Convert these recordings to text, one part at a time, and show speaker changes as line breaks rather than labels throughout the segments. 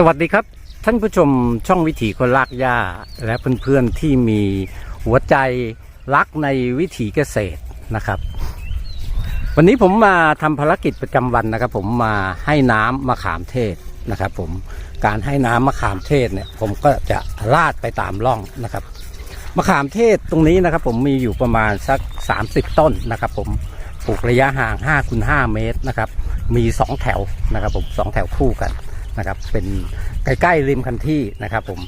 สวัสดีครับ ท่านผู้ชมช่องวิถีคนลากหญ้า และเพื่อนๆที่มีหัวใจรักในวิถีเกษตรนะครับ วันนี้ผมมาทำภารกิจประจำวันนะครับ ผมมาให้น้ำมะขามเทศนะครับ ผมการให้น้ำมะขามเทศเนี่ยผมก็จะลาดไปตามร่องนะครับมะขามเทศตรงนี้นะครับ ผมมีอยู่ประมาณสัก 30 ต้นนะครับ ผมปลูกระยะห่าง5คูณ5เมตรนะครับ มี 2 แถวนะครับ ผมสองแถวคู่กัน นะครับ เป็นใกล้ๆริมคันที่นะครับผม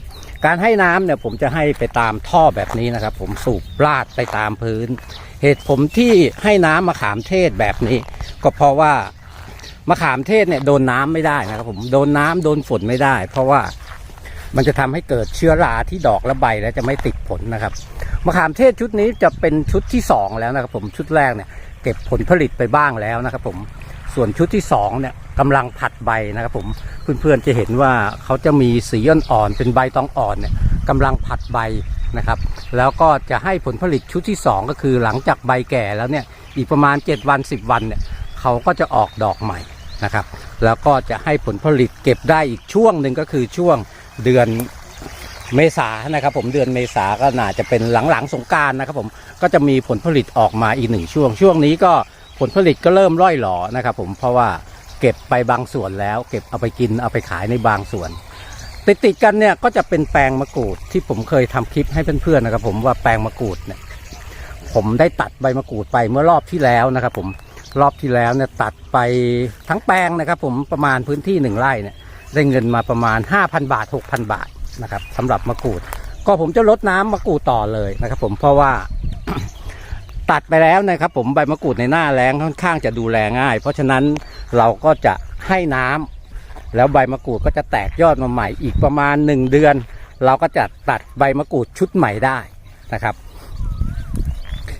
การให้น้ำเนี่ยผมจะให้ไปตามท่อแบบนี้นะครับ ผมสูบลาดไปตามพื้น เหตุผมที่ให้น้ำมะขามเทศแบบนี้ ก็เพราะว่ามะขามเทศเนี่ยโดนน้ำไม่ได้นะครับ ผมโดนน้ำโดนฝนไม่ได้ เพราะว่ามันจะทำให้เกิดเชื้อราที่ดอกและใบแล้วจะไม่ติดผลนะครับมะขามเทศชุดนี้จะเป็นชุดที่สองแล้วนะครับ ผมชุดแรกเนี่ยเก็บผลผลิตไปบ้างแล้วนะครับ ผมส่วนชุดที่สองเนี่ย กำลังผัดใบนะครับผมเพื่อนๆจะเห็นว่าเขาจะมีสีอ่อนๆเป็นใบตองอ่อนเนี่ยกำลังผัดใบนะครับ แล้วก็จะให้ผลผลิตชุดที่สองก็คือหลังจากใบแก่แล้วเนี่ยอีกประมาณ 7 วัน 10 วันเนี่ยเขาก็จะออกดอกใหม่นะครับ แล้วก็จะให้ผลผลิตเก็บได้อีกช่วงหนึ่งก็คือช่วงเดือนเมษานะครับผมเดือนเมษาก็น่าจะเป็นหลังๆสงการนะครับผมก็จะมีผลผลิตออกมาอีกหนึ่งช่วง ช่วงนี้ก็ผลผลิตก็เริ่มร่อยหลอนะครับผมเพราะว่า เก็บไปบางส่วนแล้ว เก็บเอาไปกินเอาไปขายในบางส่วน ติดติดๆกันเนี่ยก็จะเป็นแปลงมะกรูดที่ผมเคยทำคลิปให้เพื่อนๆนะครับ ผมว่าแปลงมะกรูดเนี่ยผมได้ตัดใบมะกรูดไปเมื่อรอบที่แล้วนะครับ ผมรอบที่แล้วเนี่ยตัดไปทั้งแปลงนะครับ ผมประมาณพื้นที่หนึ่งไร่เนี่ยได้เงินมาประมาณ 5,000 บาท 6,000 บาทนะครับสำหรับมะกรูด ก็ผมจะลดน้ำมะกรูดต่อเลยนะครับ ผมเพราะว่า ตัดไปแล้วนะครับผมใบมะกรูดในหน้าแล้งค่อนข้างจะดูแลง่าย เพราะฉะนั้นเราก็จะให้น้ำแล้วใบมะกรูดก็จะแตกยอดมาใหม่อีกประมาณหนึ่งเดือน เราก็จะตัดใบมะกรูดชุดใหม่ได้นะครับ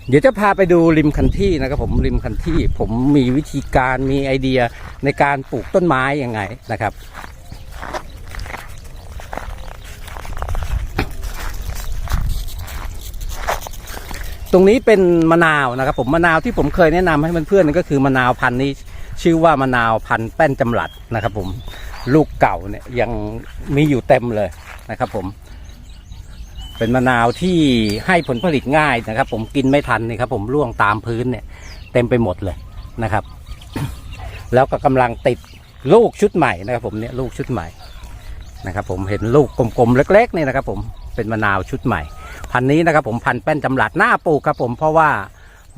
เดี๋ยวจะพาไปดูริมคันที่นะครับผมริมคันที่ผมมีวิธีการมีไอเดียในการปลูกต้นไม้ยังไงนะครับ ตรงนี้เป็นมะนาวนะครับผมมะนาวที่ผมเคยแนะนำให้เพื่อนๆก็คือมะนาวพันธุ์นี้ ชื่อว่ามะนาวพันธุ์แป้นจำหลัดนะครับผมลูกเก่าเนี่ยยังมีอยู่เต็มเลยนะครับผม เป็นมะนาวที่ให้ผลผลิตง่ายนะครับ ผมกินไม่ทันนี่ครับผมร่วงตามพื้นเนี่ย เต็มไปหมดเลยนะครับ แล้วก็กำลังติดลูกชุดใหม่นะครับ ผมเนี่ยลูกชุดใหม่นะครับ ผมเห็นลูกกลมๆเล็กๆนี่นะครับ ผมเป็นมะนาวชุดใหม่ พันธุ์นี้นะครับผมพันธุ์แป้นจำหลัดหน้าปลูกครับผมเพราะว่า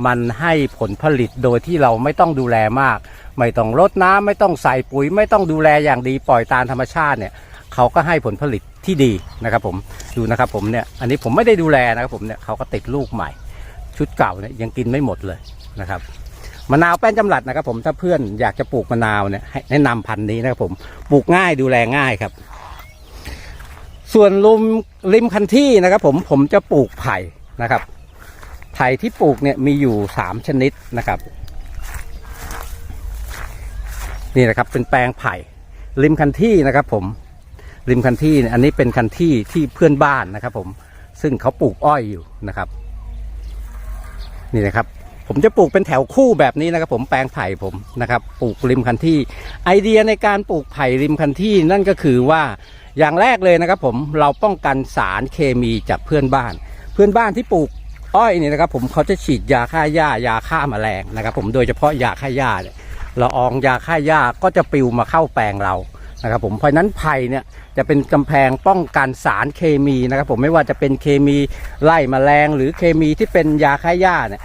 มันให้ผลผลิตโดยที่เราไม่ต้องดูแลมาก ไม่ต้องรดน้ำไม่ต้องใส่ปุ๋ย ไม่ต้องดูแลอย่างดีปล่อยตามธรรมชาติเนี่ยเขาก็ให้ผลผลิตที่ดีนะครับผมดูนะครับผมเนี่ยอันนี้ผมไม่ได้ดูแลนะครับผมเนี่ยเขาก็ติดลูกใหม่ ชุดเก่าเนี่ยยังกินไม่หมดเลยนะครับมะนาวแป้นจำหลัดนะครับผมถ้าเพื่อนอยากจะปลูกมะนาวเนี่ยแนะนำพันธุ์นี้นะครับผมปลูกง่ายดูแลง่ายครับ ส่วนริมริมคันที่นะครับ ผมผมจะปลูกไผ่นะครับ ไผ่ที่ปลูกเนี่ยมีอยู่สามชนิดนะครับ นี่นะครับเป็นแปลงไผ่ริมคันที่นะครับ ผมริมคันที่อันนี้เป็นคันที่ที่เพื่อนบ้านนะครับ ผมซึ่งเขาปลูกอ้อยอยู่นะครับ นี่นะครับ ผมจะปลูกเป็นแถวคู่แบบนี้นะครับ ผมแปลงไผ่ผมนะครับ ปลูกริมคันที่ ไอเดียในการปลูกไผ่ริมคันที่นั่นก็คือว่า อย่างแรกเลยนะครับผมเราป้องกันสารเคมีจากเพื่อนบ้าน เพื่อนบ้านที่ปลูกอ้อยเนี่ยนะครับผมเขาจะฉีดยาฆ่าหญ้ายาฆ่าแมลงนะครับผมโดยเฉพาะยาฆ่าหญ้าเนี่ยละอองยาฆ่าหญ้าก็จะปลิวมาเข้าแปลงเรานะครับผมเพราะนั้นไผ่เนี่ยจะเป็นกำแพงป้องกันสารเคมีนะครับผมไม่ว่าจะเป็นเคมีไล่แมลง หรือเคมีที่เป็นยาฆ่าหญ้าเนี่ย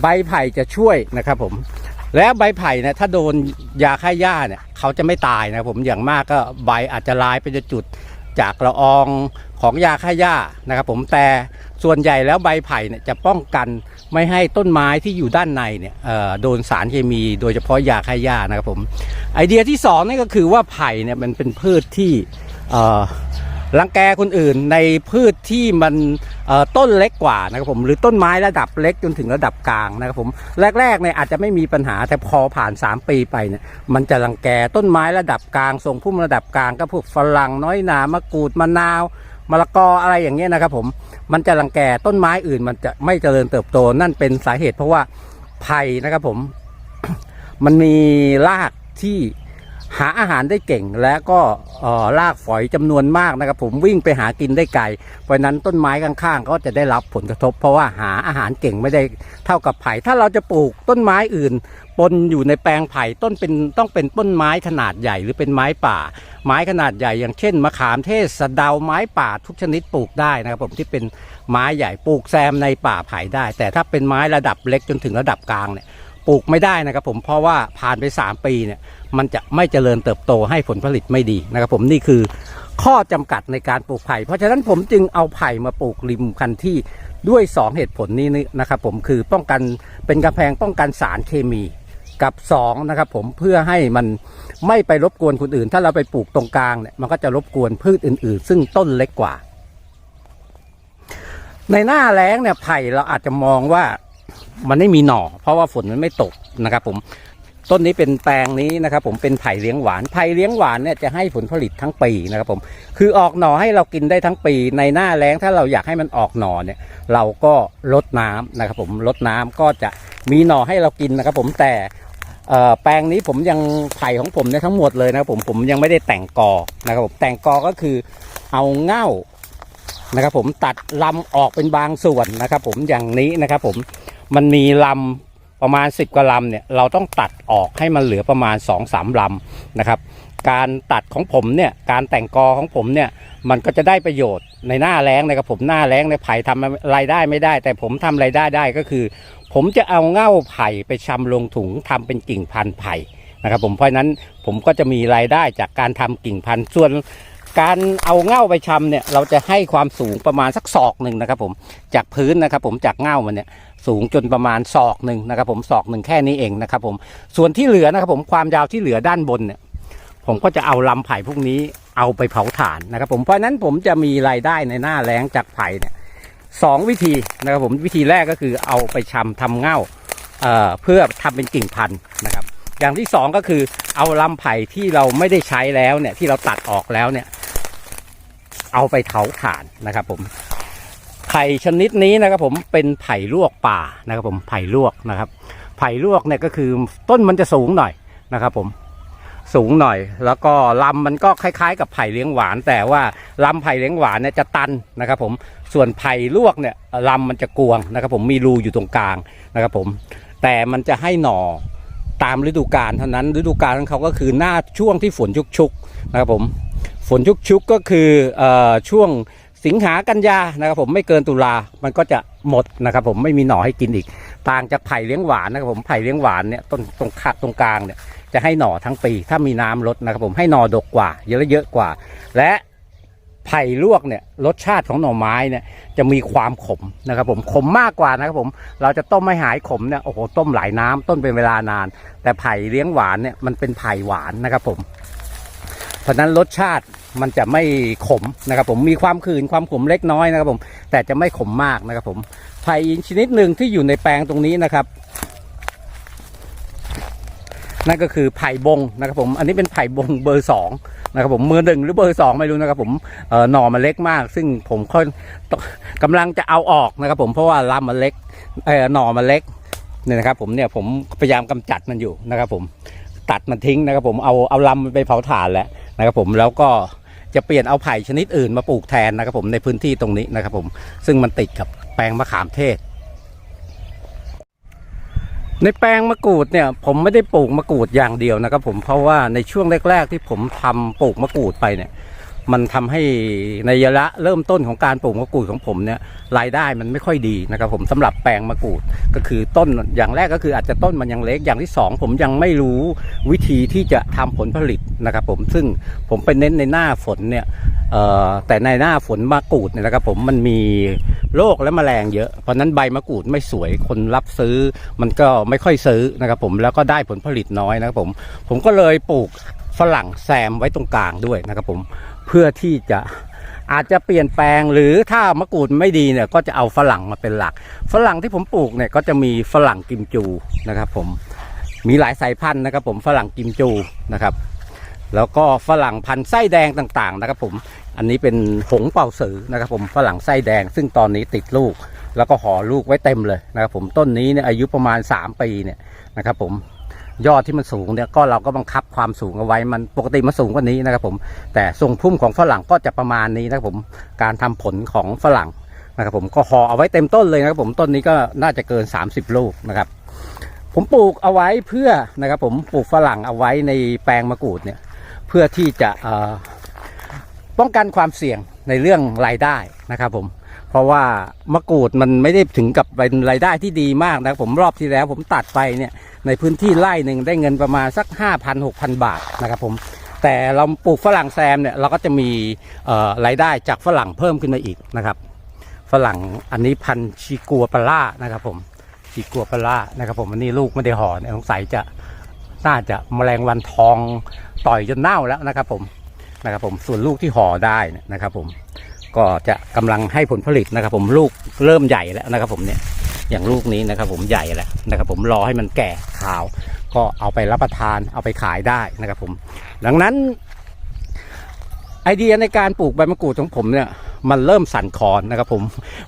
ใบไผ่จะช่วยนะครับผม แล้วใบไผ่เนี่ยถ้าโดนยาฆ่าหญ้าเนี่ยเขาจะไม่ตายนะผมอย่างมากก็ใบอาจจะลายไปจะจุดจากละอองของยาฆ่าหญ้านะครับผมแต่ส่วนใหญ่แล้วใบไผ่เนี่ยจะป้องกันไม่ให้ต้นไม้ที่อยู่ด้านในเนี่ยโดนสารเคมีโดยเฉพาะยาฆ่าหญ้านะครับผมไอเดียที่สองนี่ก็คือว่าไผ่เนี่ยมันเป็นพืชที่ รังแกคนอื่นในพืชที่มันต้นเล็กกว่านะครับผมหรือต้นไม้ระดับเล็กจนถึงระดับกลางนะครับผมแรกๆเนี่ยอาจจะไม่มีปัญหาแต่พอผ่าน 3 ปีไปเนี่ยมันจะรังแกต้นไม้ระดับกลางทรงพุ่มระดับกลางก็พวกฝรั่งน้อยหนามะกรูดมะนาวมะละกออะไรอย่างเงี้ยนะครับผมมันจะรังแกต้นไม้อื่น มันจะไม่เจริญเติบโตนั่นเป็นสาเหตุเพราะว่าไผ่นะครับผมมันมีรากที่ หาอาหารได้เก่งและก็เอ่อรากฝอยจำนวนมากนะครับ ผมวิ่งไปหากินได้ไกลเพราะฉะนั้นต้นไม้ข้างๆ ก็จะได้รับผลกระทบ เพราะว่าหาอาหารเก่งไม่ได้เท่ากับไผ่ ถ้าเราจะปลูกต้นไม้อื่นปนอยู่ในแปลงไผ่ต้นเป็นต้องเป็นต้นไม้ขนาดใหญ่หรือเป็นไม้ป่า ไม้ขนาดใหญ่อย่างเช่นมะขามเทศสะเดาไม้ป่าทุกชนิดปลูกได้นะครับผมที่เป็นไม้ใหญ่ปลูกแซมในป่าไผ่ได้ แต่ถ้าเป็นไม้ระดับเล็กจนถึงระดับกลางเนี่ยปลูกไม่ได้นะครับผมเพราะว่าผ่านไป 3 ปีเนี่ย มันจะไม่เจริญเติบโตให้ผลผลิตไม่ดีนะครับผมนี่คือข้อจำกัดในการปลูกไผ่ เพราะฉะนั้นผมจึงเอาไผ่มาปลูกริมคันที่ด้วย 2 เหตุผลนี้นะครับผมคือป้องกันเป็นกำแพงป้องกันสารเคมีกับ2นะครับผมเพื่อให้มันไม่ไปรบกวนคนอื่น ถ้าเราไปปลูกตรงกลางเนี่ยมันก็จะรบกวนพืชอื่น ๆ ซึ่งต้นเล็กกว่า ในหน้าแล้งเนี่ยไผ่เราอาจจะมองว่ามันไม่มีหน่อ เพราะว่าฝนมันไม่ตกนะครับผม ต้นนี้เป็นแปลงนี้นะครับผมเป็นไผ่เลี้ยงหวานไผ่เลี้ยงหวานเนี่ยจะให้ผลผลิตทั้งปีนะครับผมคือออกหน่อให้เรากินได้ทั้งปีในหน้าแล้งถ้าเราอยากให้มันออกหน่อเนี่ยเราก็ลดน้ำนะครับผมลดน้ำก็จะมีหน่อให้เรากินนะครับผมแต่แปลงนี้ผมยังไผ่ของผมเนี่ยทั้งหมดเลยนะครับผมผมยังไม่ได้แต่งกอนะครับผมแต่งกอก็คือเอาเง่านะครับผมตัดลำออกเป็นบางส่วนนะครับผมอย่างนี้นะครับผมมันมีลำ ประมาณ 10 กว่าลำเนี่ยเราต้องตัดออกให้มันเหลือประมาณ 2-3ลำนะครับ การตัดของผมเนี่ยการแต่งกอของผมเนี่ยมันก็จะได้ประโยชน์ในหน้าแรงนะครับผมหน้าแรงในไผ่ทำรายได้ไม่ได้ แต่ผมทำรายได้ได้ก็คือ ผมจะเอาเง่าไผ่ไปชำลงถุงทำเป็นกิ่งพันธุ์ไผ่นะครับผมเพราะนั้นผมก็จะมีรายได้จากการทำกิ่งพันธุ์ส่วนการเอาเง่าไปชำเนี่ยเราจะให้ความสูงประมาณสักศอกหนึ่งนะครับผมจากพื้นนะครับผมจากเง่ามันเนี่ย สูงจนประมาณศอกหนึ่งนะครับผมศอกหนึ่งแค่นี้เองนะครับผมส่วนที่เหลือนะครับผมความยาวที่เหลือด้านบนเนี่ยผมก็จะเอาลำไผ่พวกนี้เอาไปเผาถ่านนะครับผมเพราะนั้นผมจะมีรายได้ในหน้าแรงจากไผ่เนี่ยสองวิธีนะครับผมวิธีแรกก็คือเอาไปชำทำเง่าเเพื่อทำเป็นกิ่งพันธุ์นะครับ อย่างที่สองก็คือเอาลำไผ่ที่เราไม่ได้ใช้แล้วเนี่ยที่เราตัดออกแล้วเนี่ยเอาไปเผาถ่านนะครับผม ไผ่ชนิดนี้นะครับผมเป็นไผ่ลวกป่านะครับผมไผ่ลวกนะครับ ไผ่ลวกเนี่ยก็คือต้นมันจะสูงหน่อยนะครับผมสูงหน่อย แล้วก็ลำมันก็คล้ายๆ กับไผ่เลี้ยงหวาน แต่ว่าลำไผ่เลี้ยงหวานเนี่ยจะตันนะครับผมส่วนไผ่ลวกเนี่ยลำมันจะกวงนะครับผมมีรูอยู่ตรงกลางนะครับผมแต่มันจะให้หน่อตามฤดูกาลเท่านั้นฤดูกาลของเขาก็คือหน้าช่วงที่ฝนชุกๆนะครับผมฝนชุกๆก็คือเอ่อช่วง สิงหากันยานะครับผมไม่เกินตุลา มันก็จะหมดนะครับผมไม่มีหน่อให้กินอีก ต่างจากไผ่เลี้ยงหวานนะครับผมไผ่เลี้ยงหวานเนี่ยต้นตรงขาตรงกลางเนี่ยจะให้หน่อทั้งปี ถ้ามีน้ำลดนะครับผมให้หน่อดกกว่า เยอะเยอะกว่า และไผ่ลวกเนี่ยรสชาติของหน่อไม้เนี่ยจะมีความขมนะครับผมขมมากกว่านะครับผมเราจะต้มไม่หายขมเนี่ยโอ้โหต้มหลายน้ำต้นเป็นเวลานาน แต่ไผ่เลี้ยงหวานเนี่ยมันเป็นไผ่หวานนะครับผม เพราะฉะนั้นรสชาติ มันจะไม่ขมนะครับผมมีความขื่นความขมเล็กน้อยนะครับผม แต่จะไม่ขมมากนะครับผมไผ่ชนิดหนึ่งที่อยู่ในแปลงตรงนี้นะครับ นั่นก็คือไผ่บงนะครับผม อันนี้เป็นไผ่บงเบอร์สองนะครับผมมือหนึ่งหรือเบอร์สองไม่รู้นะครับ ผมเอ่อหน่อมันเล็กมาก ซึ่งผมค่อยกำลังจะเอาออกนะครับ ผมเพราะว่าลำมันเล็กเอ่อหน่อมันเล็กเนี่ยนะครับ ผมเนี่ยผมพยายามกำจัดมันอยู่นะครับ ผมตัดมันทิ้งนะครับ ผมเอาเอาลำมันไปเผาถ่านแล้วนะครับ ผมแล้วก็ จะเปลี่ยนเอาไผ่ชนิดอื่นมาปลูกแทนนะครับผมในพื้นที่ตรงนี้นะครับผมซึ่งมันติดกับแปลงมะขามเทศ ในแปลงมะกรูดเนี่ยผมไม่ได้ปลูกมะกรูดอย่างเดียวนะครับผมเพราะว่าในช่วงแรก ๆ ที่ผมทำปลูกมะกรูดไปเนี่ย มันทำให้ในระยะเริ่มต้นของการปลูกมะกรูดของผมเนี่ยรายได้มันไม่ค่อยดีนะครับผมสำหรับแปลงมะกรูดก็คือต้นอย่างแรกก็คืออาจจะต้นมันยังเล็กอย่างที่สองผมยังไม่รู้วิธีที่จะทำผลผลิตนะครับผมซึ่งผมไปเน้นในหน้าฝนเนี่ยแต่ในหน้าฝนมะกรูดเนี่ยนะครับผมมันมีโรคและแมลงเยอะ เพราะนั้นใบมะกรูดไม่สวยคนรับซื้อ มันก็ไม่ค่อยซื้อนะครับผมแล้วก็ได้ผลผลิตน้อยนะครับผมผมก็เลยปลูกฝรั่งแซมไว้ตรงกลางด้วยนะครับผม พื่อที่จะอาจจะเปลี่ยนแปลงหรือถ้ามะกรูดไม่ดีเนี่ยก็จะเอาฝรั่งมาเป็นหลัก ฝรั่งที่ผมปลูกเนี่ยก็จะมีฝรั่งกิมจูนะครับ ผมมีหลายสายพันธุ์นะครับ ผมฝรั่งกิมจูนะครับ แล้วก็ฝรั่งพันธุ์ไส้แดงต่างๆ นะครับ ผมอันนี้เป็นหงเป่าสือนะครับ ผมฝรั่งไส้แดง ซึ่งตอนนี้ติดลูก แล้วก็ห่อลูกไว้เต็มเลยนะครับ ผมต้นนี้เนี่ยอายุประมาณ 3 ปีเนี่ยนะครับ ผม ยอดที่มันสูงเนี่ยก็เราก็บังคับความสูงเอาไว้มันปกติมันสูงกว่านี้นะครับผมแต่ทรงพุ่มของฝรั่งก็จะประมาณนี้นะครับผมการทำผลของฝรั่งนะครับผมก็ห่อเอาไว้เต็มต้นเลยนะครับผมต้นนี้ก็น่าจะเกิน 30 ลูกนะครับ ผมปลูกเอาไว้เพื่อนะครับผมปลูกฝรั่งเอาไว้ในแปลงมะกรูดเนี่ยเพื่อที่จะป้องกันความเสี่ยงในเรื่องรายได้นะครับผมเพราะว่ามะกรูดมันไม่ได้ถึงกับเป็นรายได้ที่ดีมากนะครับผมรอบที่แล้วผมตัดไปเนี่ย ในพื้นที่ไร่หนึ่งได้เงินประมาณสัก 5,000 6,000 บาทนะครับผมแต่เราปลูกฝรั่งแซมเนี่ยเราก็จะมีรายได้จากฝรั่งเพิ่มขึ้นมาอีกนะครับ ฝรั่งอันนี้พันชิกัวปลาร่านะครับผมชิกัวปลาร่านะครับผมอันนี้ลูกไม่ได้ห่อเนี่ยสงสัยจะน่าจะแมลงวันทองต่อยจนเน่าแล้วนะครับผมนะครับผมส่วนลูกที่ห่อได้เนี่ยนะครับผมก็จะกำลังให้ผลผลิตนะครับผมลูกเริ่มใหญ่แล้วนะครับผมเนี่ย อย่างลูกนี้นะครับ ผมใหญ่แล้วนะครับ ผมรอให้มันแก่ขาว ก็เอาไปรับประทานเอาไปขายได้นะครับ ผม ดังนั้น ไอเดียในการปลูกใบมะกรูดของผมเนี่ยมันเริ่มสั่นคอนนะครับผม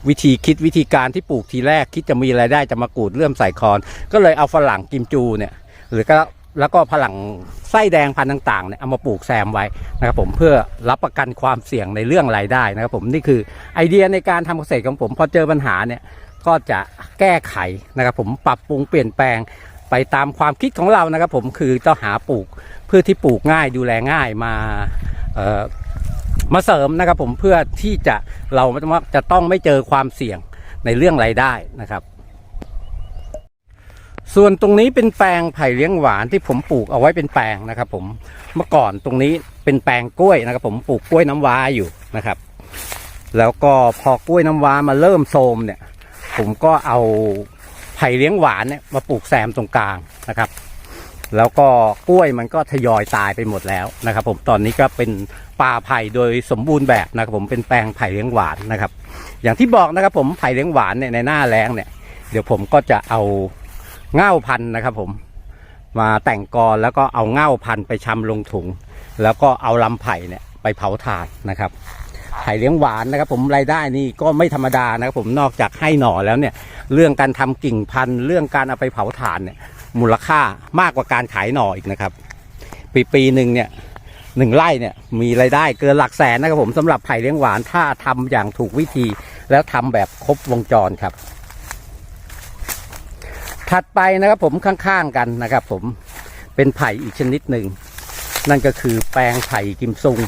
วิธีคิดวิธีการที่ปลูกทีแรก คิดจะมีรายได้จะมากรูดเริ่มใส่คอน ก็เลยเอาฝรั่งกิมจูเนี่ย หรือก็แล้วก็ฝรั่งไส้แดงพันธุ์ต่างๆเนี่ยเอามาปลูกแซมไว้นะครับผมเพื่อรับประกันความเสี่ยงในเรื่องรายได้นะครับผมนี่คือไอเดียในการทำเกษตรของผมพอเจอปัญหาเนี่ย ก็จะแก้ไขนะครับผมปรับปรุงเปลี่ยนแปลงไปตามความคิดของเรานะครับ ผมคือต้องหาปลูกเพื่อที่ปลูกง่ายดูแลง่ายมาเอ่อมาเสริมนะครับผมเพื่อที่จะเราจะต้องไม่เจอความเสี่ยงในเรื่องรายได้นะครับ ส่วนตรงนี้เป็นแปลงไผ่เลี้ยงหวานที่ผมปลูกเอาไว้เป็นแปลงนะครับ ผมเมื่อก่อนตรงนี้เป็นแปลงกล้วยนะครับ ผมปลูกกล้วยน้ำว้าอยู่นะครับ แล้วก็พอกล้วยน้ำว้ามาเริ่มโทมเนี่ย ผมก็เอาไผ่เลี้ยงหวานเนี่ยมาปลูกแซมตรงกลางนะครับ แล้วก็กล้วยมันก็ทยอยตายไปหมดแล้วนะครับ ผมตอนนี้ก็เป็นป่าไผ่โดยสมบูรณ์แบบนะครับ ผมเป็นแปลงไผ่เลี้ยงหวานนะครับ อย่างที่บอกนะครับ ผมไผ่เลี้ยงหวานเนี่ยในหน้าแล้งเนี่ย เดี๋ยวผมก็จะเอาเง่าพันธุ์นะครับ ผมมาแต่งกรแล้วก็เอาเง่าพันธุ์ไปชำลงถุง แล้วก็เอาลำไผ่เนี่ยไปเผาถ่านนะครับ ไผ่เลี้ยงหวานนะครับ ผมรายได้นี่ก็ไม่ธรรมดานะครับผมนอกจากให้หน่อแล้วเนี่ย เรื่องการทำกิ่งพันธุ์เรื่องการเอาไปเผาถ่านเนี่ย มูลค่ามากกว่าการขายหน่ออีกนะครับ ปีปีหนึ่งเนี่ยหนึ่งไร่เนี่ยมีรายได้เกินหลักแสนนะครับผมสำหรับไผ่เลี้ยงหวานถ้าทำอย่างถูกวิธี แล้วทำแบบครบวงจรครับ ถัดไปนะครับผมข้างๆกันนะครับ ผมเป็นไผ่อีกชนิดหนึ่งนั่นก็คือแปลงไผ่กิมซุง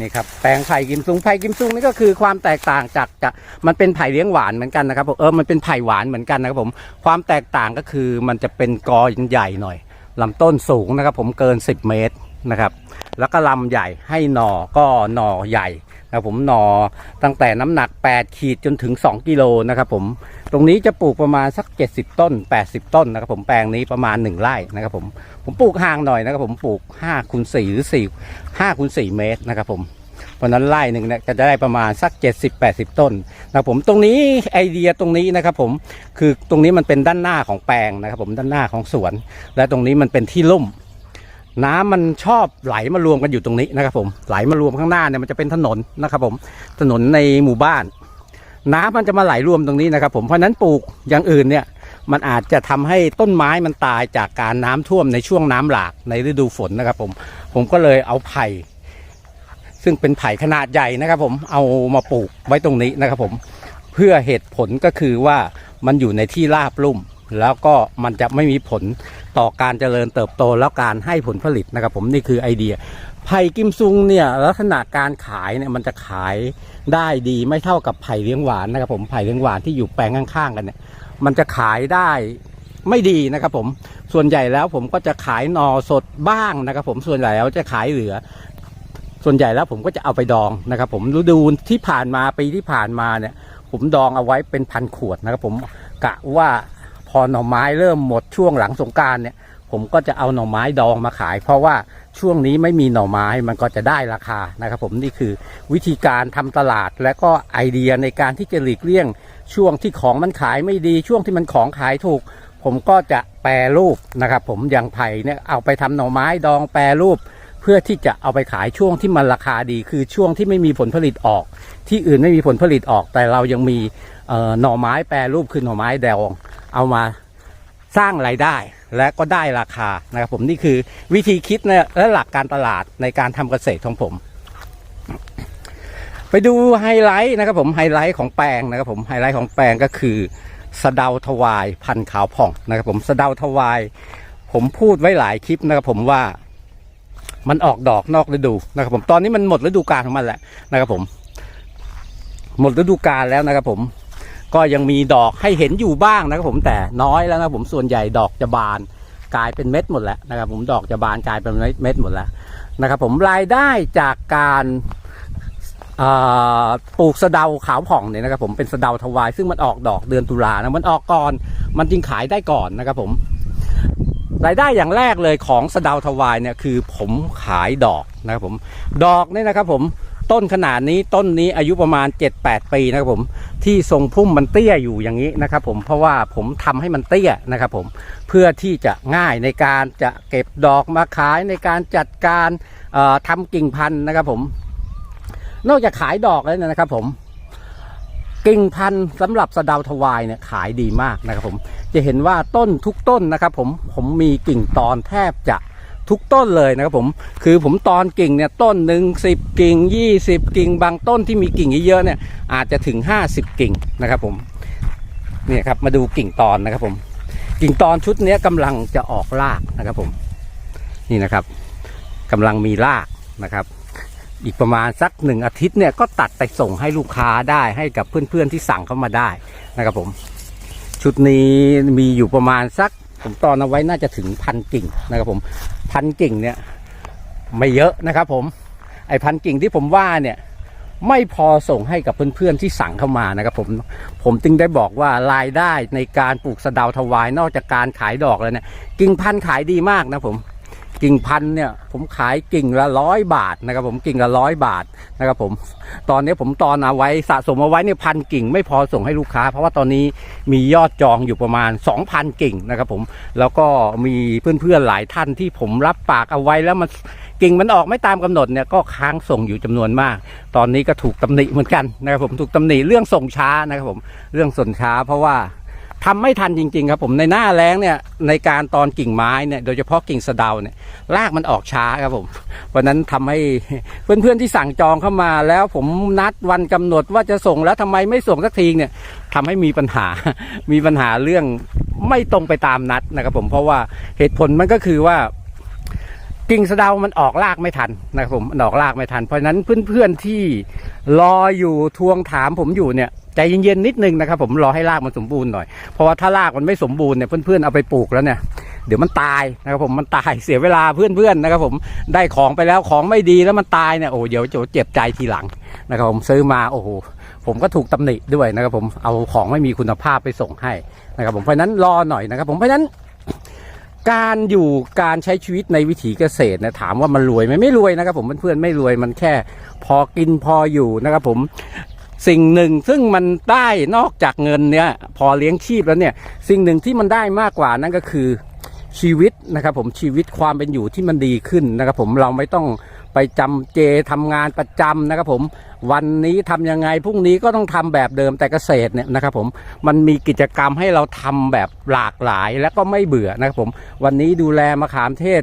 นี่ครับแปลงไผ่กิมซุงไผ่กิมซุงนี่ก็คือความแตกต่างจากจากมันเป็นไผ่เลี้ยงหวานเหมือนกันนะครับผมเออมันเป็นไผ่หวานเหมือนกันนะครับผมความแตกต่างก็คือมันจะเป็นกอใหญ่หน่อยลำต้นสูงนะครับผมเกิน 10 เมตรนะครับ แล้วก็ลำใหญ่ให้หน่อก็หน่อใหญ่นะครับผมหน่อตั้งแต่น้ำหนัก 8 ขีดจนถึง 2 กิโลนะครับผม ตรงนี้จะปลูกประมาณสัก 70 ต้น 80 ต้นนะครับผมแปลงนี้ประมาณ 1 ไร่นะครับผมผมปลูกห่างหน่อยนะครับผมปลูก5คูณ4หรือ4 5คูณ4เมตรนะครับผมเพราะนั้นไร่หนึ่งเนี่ยจะได้ประมาณสัก 70-80 ต้นนะครับผมตรงนี้ไอเดียตรงนี้นะครับผมคือตรงนี้มันเป็นด้านหน้าของแปลงนะครับผมด้านหน้าของสวน และตรงนี้มันเป็นที่ลุ่ม น้ำมันชอบไหลมารวมกันอยู่ตรงนี้นะครับผมไหลมารวมข้างหน้าเนี่ยมันจะเป็นถนนนะครับผมถนนในหมู่บ้าน น้ำมันจะมาไหลรวมตรงนี้นะครับ ผมเพราะฉะนั้นปลูกอย่างอื่นเนี่ยมันอาจจะทำให้ต้นไม้มันตายจากการน้ำท่วมในช่วงน้ำหลากในฤดูฝนนะครับ ผมผมก็เลยเอาไผ่ซึ่งเป็นไผ่ขนาดใหญ่นะครับ ผมเอามาปลูกไว้ตรงนี้นะครับ ผมเพื่อเหตุผลก็คือว่ามันอยู่ในที่ราบลุ่ม แล้วก็มันจะไม่มีผลต่อการเจริญเติบโตแล้วการให้ผลผลิตนะครับ ผมนี่คือไอเดียไผ่กิมซุงเนี่ยลักษณะการขายเนี่ยมันจะขาย ได้ดีไม่เท่ากับไผ่เลี้ยงหวานนะครับผมไผ่เลี้ยงหวานที่อยู่แปลงข้างๆกันเนี่ยมันจะขายได้ไม่ดีนะครับผมส่วนใหญ่แล้วผมก็จะขายนอสดบ้างนะครับผมส่วนใหญ่แล้วจะขายเหลือ ส่วนใหญ่แล้วผมก็จะเอาไปดองนะครับผมฤดูที่ผ่านมาปีที่ผ่านมาเนี่ย ผมดองเอาไว้เป็นพันขวดนะครับผมกะว่าพอหน่อไม้เริ่มหมดช่วงหลังสงการเนี่ย ผมก็จะเอาหน่อไม้ดองมาขาย เพราะว่าช่วงนี้ไม่มีหน่อไม้มันก็จะได้ราคานะครับ ผมนี่คือวิธีการทำตลาดและก็ไอเดียในการที่จะหลีกเลี่ยง ช่วงที่ของมันขายไม่ดี ช่วงที่มันของขายถูก ผมก็จะแปรรูปนะครับ ผมอย่างไผ่เนี่ยเอาไปทำหน่อไม้ดองแปรรูป เพื่อที่จะเอาไปขายช่วงที่มันราคาดี คือช่วงที่ไม่มีผลผลิตออก ที่อื่นไม่มีผลผลิตออก แต่เรายังมีหน่อไม้แปรรูปคือหน่อไม้แดงเอามาสร้างรายได้ และก็ได้ราคานะครับผมนี่คือวิธีคิดและหลักการตลาดในการทำเกษตรของผม ไปดูไฮไลท์นะครับผมไฮไลท์ของแปลงนะครับผมไฮไลท์ของแปลงก็คือสะเดาทวายพันขาวผ่องนะครับผมสะเดาทวาย ผมพูดไว้หลายคลิปนะครับผมว่ามันออกดอกนอกฤดูนะครับผมตอนนี้มันหมดฤดูกาลของมันแล้วนะครับผม หมดฤดูกาลแล้วนะครับผม ก็ยังมีดอกให้เห็นอยู่บ้างนะครับผมแต่น้อยแล้วนะผมส่วนใหญ่ดอกจะบานกลายเป็นเม็ดหมดแล้วนะครับผมดอกจะบานกลายเป็นเม็ดหมดแล้วนะครับผมรายได้จากการปลูกสะเดาขาวผ่องเนี่ยนะครับผมเป็นสะเดาทวายซึ่งมันออกดอกเดือนตุลานะมันออกก่อนมันจึงขายได้ก่อนนะครับผมรายได้อย่างแรกเลยของสะเดาทวายเนี่ยคือผมขายดอกนะครับผมดอกเนี่ยนะครับผม ต้นขนาดนี้ต้นนี้อายุประมาณ 7-8 ปีนะครับผม ที่ทรงพุ่มมันเตี้ยอยู่อย่างนี้นะครับผมเพราะว่าผมทำให้มันเตี้ยนะครับผมเพื่อที่จะง่ายในการจะเก็บดอกมาขายในการจัดการเอ่อทำกิ่งพันธุ์นะครับผม นอกจากขายดอกแล้วนะครับผมกิ่งพันธุ์สำหรับสะดาทวายเนี่ยขายดีมากนะครับผม จะเห็นว่าต้นทุกต้นนะครับผมผมมีกิ่งตอนแทบจะ ทุกต้นเลยนะครับผมคือผมตอนกิ่งเนี่ยต้นหนึ่งสิบกิ่งยี่สิบกิ่ง บางต้นที่มีกิ่งเยอะๆเนี่ยอาจจะถึงห้าสิบกิ่งนะครับผมเนี่ยครับมาดูกิ่งตอนนะครับผม กิ่งตอนชุดนี้ยกำลังจะออกรากนะครับผมนี่นะครับกำลังมีรากนะครับ อีกประมาณสักหนึ่งอาทิตย์เนี่ยก็ตัดไปส่งให้ลูกค้าได้ให้กับเพื่อนๆที่สั่งเข้ามาได้นะครับผม ชุดนี้มีอยู่ประมาณสัก ผมตอนเอาไว้น่าจะถึงพันกิ่งนะครับผมพันกิ่งเนี่ยไม่เยอะนะครับผมไอพันกิ่งที่ผมว่าเนี่ยไม่พอส่งให้กับเพื่อนๆที่สั่งเข้ามานะครับผมผมจึงได้บอกว่ารายได้ในการปลูกสะดาวถวายนอกจากการขายดอกแล้วเนี่ยกิ่งพันขายดีมากนะผม กิ่งพันเนี่ยผมขายกิ่งละร้อยบาทนะครับผมกิ่งละร้อยบาทนะครับผมตอนนี้ผมตอนเอาไว้สะสมเอาไว้เนี่ยพันกิ่งไม่พอส่งให้ลูกค้า เพราะว่าตอนนี้มียอดจองอยู่ประมาณ 2,000 กิ่งนะครับผมแล้วก็มีเพื่อนๆหลายท่านที่ผมรับปากเอาไว้แล้วมันกิ่งมันออกไม่ตามกำหนดเนี่ยก็ค้างส่งอยู่จำนวนมาก ตอนนี้ก็ถูกตำหนิเหมือนกันนะครับผมถูกตำหนิเรื่องส่งช้านะครับผมเรื่องส่งช้าเพราะว่า ทำไม่ทันจริง ๆ ครับผมในหน้าแล้งเนี่ยในการตอนกิ่งไม้เนี่ยโดยเฉพาะกิ่งสะเดาเนี่ยรากมันออกช้าครับผมเพราะนั้นทำให้เพื่อนๆที่สั่งจองเข้ามา แล้วผมนัดวันกำหนดว่าจะส่งแล้วทำไมไม่ส่งสักทีเนี่ยทำให้มีปัญหา มีปัญหาเรื่องไม่ตรงไปตามนัดนะครับผมเพราะว่าเหตุผลมันก็คือว่ากิ่งสะเดามันออกรากไม่ทันนะครับผมออกรากไม่ทัน เพราะฉะนั้นเพื่อนๆที่รออยู่ทวงถามผมอยู่เนี่ย ใจเย็นๆนิดนึงนะครับผมรอให้รากมันสมบูรณ์หน่อยเพราะว่าถ้ารากมันไม่สมบูรณ์เนี่ยเพื่อนๆเอาไปปลูกแล้วเนี่ยเดี๋ยวมันตายนะครับผมมันตายเสียเวลาเพื่อนๆนะครับผมได้ของไปแล้วของไม่ดีแล้วมันตายเนี่ยโอ้เดี๋ยวจะเจ็บใจทีหลังนะครับผมซื้อมาโอ้โหผมก็ถูกตำหนิด้วยนะครับผมเอาของไม่มีคุณภาพไปส่งให้นะครับผมเพราะฉะนั้นรอหน่อยนะครับผมเพราะฉะนั้น การอยู่การใช้ชีวิตในวิถีเกษตรเนี่ยถามว่ามันรวยไหมไม่รวยนะครับผมเพื่อนๆไม่รวยมันแค่ พอกินพออยู่นะครับผม สิ่งหนึ่งซึ่งมันได้นอกจากเงินเนี่ย พอเลี้ยงชีพแล้วเนี่ย สิ่งหนึ่งที่มันได้มากกว่านั่นก็คือชีวิตนะครับผมชีวิตความเป็นอยู่ที่มันดีขึ้นนะครับผมเราไม่ต้อง ไปจำเจทำงานประจำนะครับผมวันนี้ทำยังไงพรุ่งนี้ก็ต้องทำแบบเดิมแต่เกษตรเนี่ยนะครับผมมันมีกิจกรรมให้เราทำแบบหลากหลายและก็ไม่เบื่อนะครับผมวันนี้ดูแลมะขามเทศ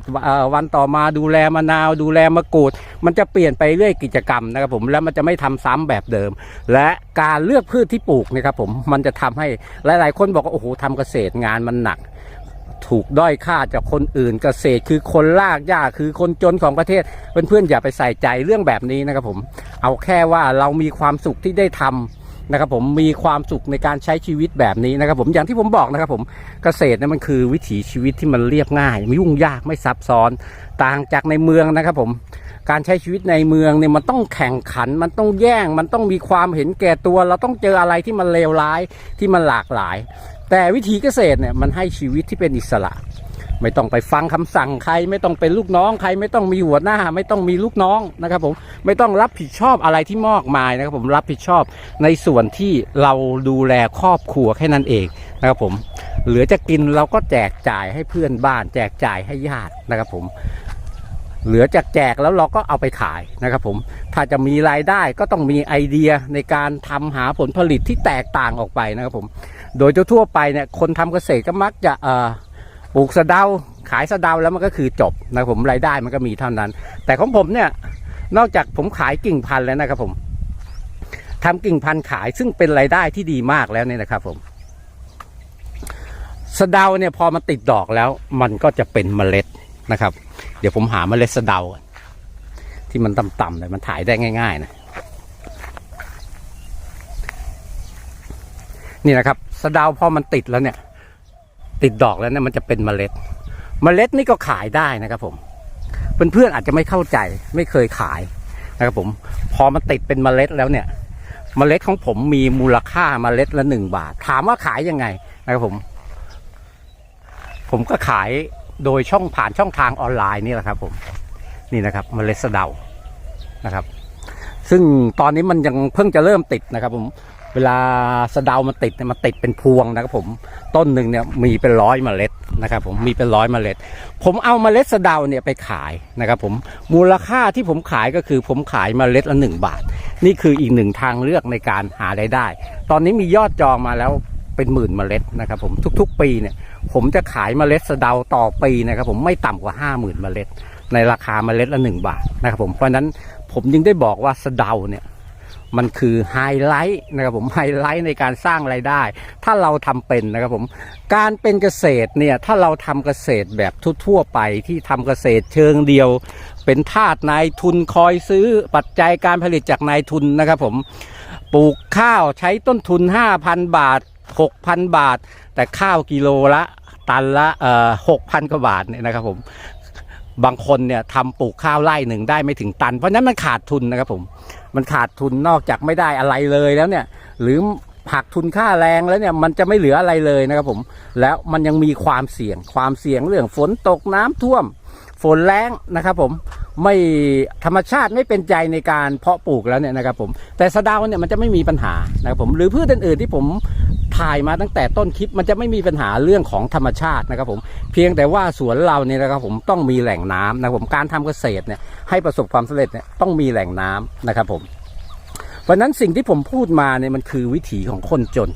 วันต่อมาดูแลมะนาว ดูแลมะกรูด มันจะเปลี่ยนไปเรื่อยกิจกรรมนะครับผมแล้วมันจะไม่ทำซ้ำแบบเดิม และการเลือกพืชที่ปลูกนะครับผมมันจะทำให้หลาย ๆ คนบอกว่าโอ้โหทำเกษตรงานมันหนัก ถูกด้อยค่าจากคนอื่น เกษตรคือคนลากหญ้าคือคนจนของประเทศเพื่อนๆอย่าไปใส่ใจเรื่องแบบนี้นะครับผมเอาแค่ว่าเรามีความสุขที่ได้ทำนะครับผมมีความสุขในการใช้ชีวิตแบบนี้นะครับผมอย่างที่ผมบอกนะครับผมเกษตรเนี่ยมันคือวิถีชีวิตที่มันเรียบง่าย ไม่ยุ่งยากไม่ซับซ้อน ต่างจากในเมืองนะครับผมการใช้ชีวิตในเมืองเนี่ยมันต้องแข่งขันมันต้องแย่ง มันต้องมีความเห็นแก่ตัว เราต้องเจออะไรที่มันเลวร้ายที่มันหลากหลาย แต่วิถีเกษตรเนี่ยมันให้ชีวิตที่เป็นอิสระ ไม่ต้องไปฟังคำสั่งใคร ไม่ต้องเป็นลูกน้องใคร ไม่ต้องมีหัวหน้า ไม่ต้องมีลูกน้องนะครับผมไม่ต้องรับผิดชอบอะไรที่มากมายนะครับผมรับผิดชอบในส่วนที่เราดูแลครอบครัวแค่นั้นเองนะครับผมเหลือจะกินเราก็แจกจ่ายให้เพื่อนบ้าน แจกจ่ายให้ญาตินะครับผมเหลือจากแจกแล้วเราก็เอาไปขายนะครับผมถ้าจะมีรายได้ก็ต้องมีไอเดียในการทำหาผลผลิตที่แตกต่างออกไปนะครับผม โดยทั่วไปเนี่ยคนทำเกษตรก็มักจะปลูกสะเดาขายสะเดาแล้วมันก็คือจบนะผมรายได้มันก็มีเท่านั้น แต่ของผมเนี่ยนอกจากผมขายกิ่งพันธุ์แล้วนะครับผมทำกิ่งพันธุ์ขายซึ่งเป็นรายได้ที่ดีมากแล้วเนี่ยนะครับผมสะเดาเนี่ยพอมันติดดอกแล้วมันก็จะเป็นเมล็ดนะครับ เดี๋ยวผมหาเมล็ดสะเดาที่มันต่ำๆเลยมันถ่ายได้ง่าย ๆ นะนี่นะครับ สะดาวพอมันติดแล้วเนี่ย ติดดอกแล้วเนี่ยมันจะเป็นเมล็ด เมล็ดนี่ก็ขายได้นะครับผมเพื่อนๆอาจจะไม่เข้าใจไม่เคยขายนะครับผม พอมันติดเป็นเมล็ดแล้วเนี่ย เมล็ดของผมมีมูลค่าเมล็ดละหนึ่งบาท ถามว่าขายยังไงนะครับผม ผมก็ขายโดยช่องผ่านช่องทางออนไลน์นี่แหละครับ ผมนี่นะครับ เมล็ดสะเดานะครับ ซึ่งตอนนี้มันยังเพิ่งจะเริ่มติดนะครับ ผม เวลาสะเดามันติดเนี่ยมันติดเป็นพวงนะครับผมต้นหนึ่งเนี่ยมีเป็นร้อยเมล็ดนะครับผมมีเป็นร้อยเมล็ด ผมเอาเมล็ดสะเดาเนี่ยไปขายนะครับผมมูลค่าที่ผมขายก็คือผมขายเมล็ดละหนึ่งบาท นี่คืออีกหนึ่งทางเลือกในการหารายได้ ตอนนี้มียอดจองมาแล้วเป็นหมื่นเมล็ดนะครับผมทุกๆ ปีเนี่ยผมจะขายเมล็ดสะเดาต่อปีนะครับผมไม่ต่ำกว่าห้าหมื่นเมล็ด ในราคาเมล็ดละหนึ่งบาทนะครับผมเพราะฉะนั้นผมจึงได้บอกว่าสะเดาเนี่ย มันคือไฮไลท์นะครับผมไฮไลท์ในการสร้างไรายได้ ถ้าเราทำเป็นนะครับผมการเป็นเกษตรเนี่ยถ้าเราทำเกษตรแบบทั่วๆไปที่ทำเกษตรเชิงเดียว เป็นทาสนายทุนคอยซื้อปัจจัยการผลิตจากนายทุนนะครับผมปลูกข้าวใช้ต้นทุน 5,000 บาท 6,000 บาท แต่ข้าวกิโลละตันละเอ่อ6,000กว่าบาทเนี่ยนะครับผมบางคนเนี่ยทำปลูกข้าวไร่หนึ่งได้ไม่ถึงตัน เพราะนั้นมันขาดทุนนะครับผม มันขาดทุนนอกจากไม่ได้อะไรเลยแล้วเนี่ย หรือหักทุนค่าแรงแล้วเนี่ยมันจะไม่เหลืออะไรเลยนะครับผม แล้วมันยังมีความเสี่ยงความเสี่ยงเรื่องฝนตกน้ำท่วม ฝนแรงนะครับผมไม่ธรรมชาติไม่เป็นใจในการเพาะปลูกแล้วเนี่ยนะครับผมแต่สะเดาเนี่ยมันจะไม่มีปัญหานะครับผมหรือพืชอื่นๆที่ผมถ่ายมาตั้งแต่ต้นคลิปมันจะไม่มีปัญหาเรื่องของธรรมชาตินะครับผมเพียงแต่ว่าสวนเราเนี่ยนะครับผมต้องมีแหล่งน้ำนะครับผมการทำเกษตรเนี่ยให้ประสบความสำเร็จเนี่ยต้องมีแหล่งน้ำนะครับผมเพราะฉะนั้นสิ่งที่ผมพูดมาเนี่ยมันคือวิถีของคนจน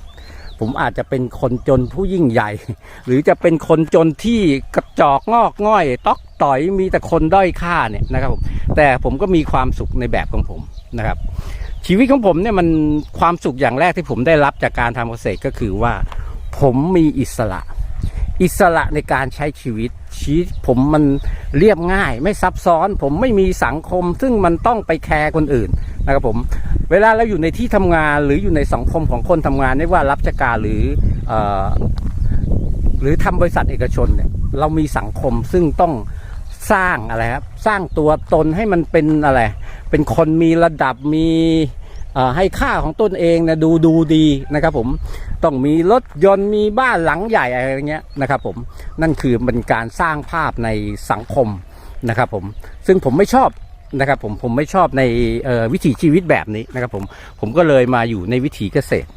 ผมอาจจะเป็นคนจนผู้ยิ่งใหญ่ หรือจะเป็นคนจนที่กระจอกงอกง่อย ตอกต่อยมีแต่คนด้อยค่าเนี่ยนะครับผมแต่ผมก็มีความสุขในแบบของผมนะครับ ชีวิตของผมเนี่ยมันความสุขอย่างแรกที่ผมได้รับจากการทำเกษตรก็คือว่า ผมมีอิสระ อิสระในการใช้ชีวิตชีวิตผมมันเรียบง่าย ไม่ซับซ้อน ผมไม่มีสังคม ซึ่งมันต้องไปแคร์คนอื่นนะครับผม เวลาเราอยู่ในที่ทำงานหรืออยู่ในสังคมของคนทำงานไม่ว่ารับราชการหรืออหรือทำบริษัทเอกชนเนี่ยเรามีสังคมซึ่งต้องสร้างอะไรครับสร้างตัวตนให้มันเป็นอะไร เป็นคนมีระดับมีให้ค่าของตนเองนะดูดูดีนะครับผม ต้องมีรถยนต์มีบ้านหลังใหญ่อะไรอย่างเงี้ยนะครับผมนั่นคือเป็นการสร้างภาพในสังคมนะครับผมซึ่งผมไม่ชอบนะครับผมผมไม่ชอบในวิถีชีวิตแบบนี้นะครับผมผมก็เลยมาอยู่ในวิถีเกษตร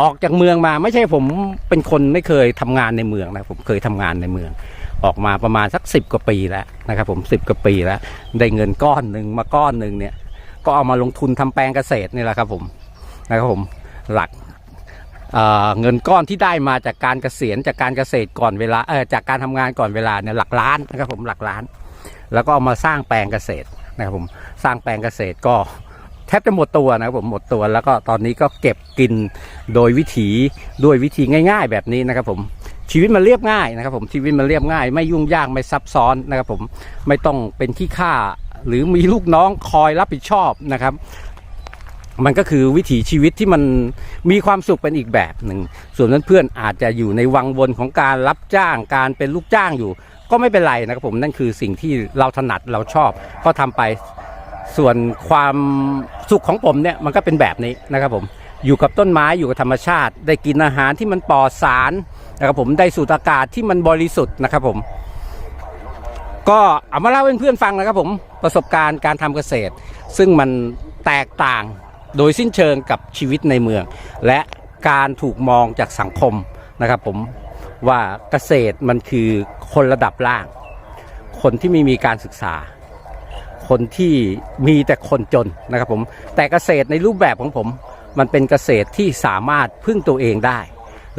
ออกจากเมืองมาไม่ใช่ผมเป็นคนไม่เคยทำงานในเมืองนะผมเคยทำงานในเมือง ออกมาประมาณสักสิบกว่าปีแล้วนะครับผมสิบกว่าปีแล้ว ได้เงินก้อนหนึ่งมาก้อนหนึ่งเนี่ยก็เอามาลงทุนทำแปลงเกษตรนี่แหละครับผมนะครับผมหลัก เเงินก้อนที่ได้มาจากการเกษียณจากการเกษตรก่อนเวลาเออจากการทำงานก่อนเวลาเนี่ยหลักล้านนะครับผมหลักล้าน แล้วก็เอามาสร้างแปลงเกษตรนะครับผมสร้างแปลงเกษตรก็แทบจะหมดตัวนะครับผมหมดตัวแล้วก็ตอนนี้ก็เก็บกินโดยวิถีด้วยวิธีง่าย ๆ แบบนี้นะครับผมชีวิตมันเรียบง่ายนะครับผมชีวิตมันเรียบง่าย ไม่ยุ่งยากไม่ซับซ้อนนะครับผมไม่ต้องเป็นขี้ข้าหรือมีลูกน้องคอยรับผิดชอบนะครับ มันก็คือวิถีชีวิตที่มันมีความสุขเป็นอีกแบบหนึ่ง ส่วนนั้นเพื่อนอาจจะอยู่ในวังวนของการรับจ้างการเป็นลูกจ้างอยู่ ก็ไม่เป็นไรนะครับผมนั่นคือสิ่งที่เราถนัดเราชอบก็ทำไปส่วนความสุขของผมเนี่ยมันก็เป็นแบบนี้นะครับผมอยู่กับต้นไม้อยู่กับธรรมชาติ ได้กินอาหารที่มันปลอดสารนะครับผมได้สูดอากาศที่มันบริสุทธิ์นะครับผม ก็เอามาเล่าให้เพื่อนๆฟังนะครับผมประสบการณ์การทำเกษตร ซึ่งมันแตกต่าง โดยสิ้นเชิงกับชีวิตในเมือง และการถูกมองจากสังคมนะครับผมว่าเกษตรมันคือคนระดับล่าง คนที่ไม่มีการศึกษา คนที่มีแต่คนจนนะครับผมแต่เกษตรในรูปแบบของผม มันเป็นเกษตรที่สามารถพึ่งตัวเองได้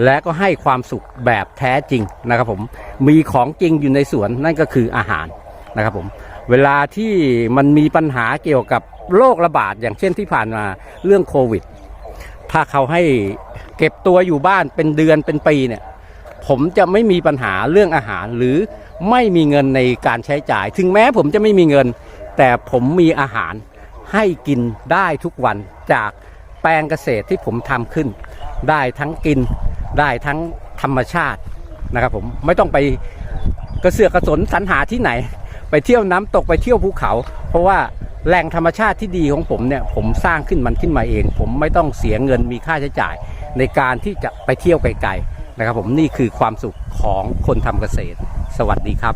และก็ให้ความสุขแบบแท้จริงนะครับผมมีของจริงอยู่ในสวนนั่นก็คืออาหารนะครับผม เวลาที่มันมีปัญหาเกี่ยวกับโรคระบาดอย่างเช่นที่ผ่านมาเรื่องโควิด ถ้าเขาให้เก็บตัวอยู่บ้านเป็นเดือนเป็นปีเนี่ยผมจะไม่มีปัญหาเรื่องอาหารหรือไม่มีเงินในการใช้จ่าย ถึงแม้ผมจะไม่มีเงิน แต่ผมมีอาหารให้กินได้ทุกวันจากแปลงเกษตรที่ผมทำขึ้น ได้ทั้งกินได้ทั้งธรรมชาตินะครับผมไม่ต้องไปกระเสือกกระสนสรรหาที่ไหน ไปเที่ยวน้ำตกไปเที่ยวภูเขา เพราะว่าแหล่งธรรมชาติที่ดีของผมเนี่ยผมสร้างขึ้นมันขึ้นมาเอง ผมไม่ต้องเสียเงินมีค่าใช้จ่าย ในการที่จะไปเที่ยวไกลๆนะครับผมนี่คือความสุขของคนทำเกษตร สวัสดีครับ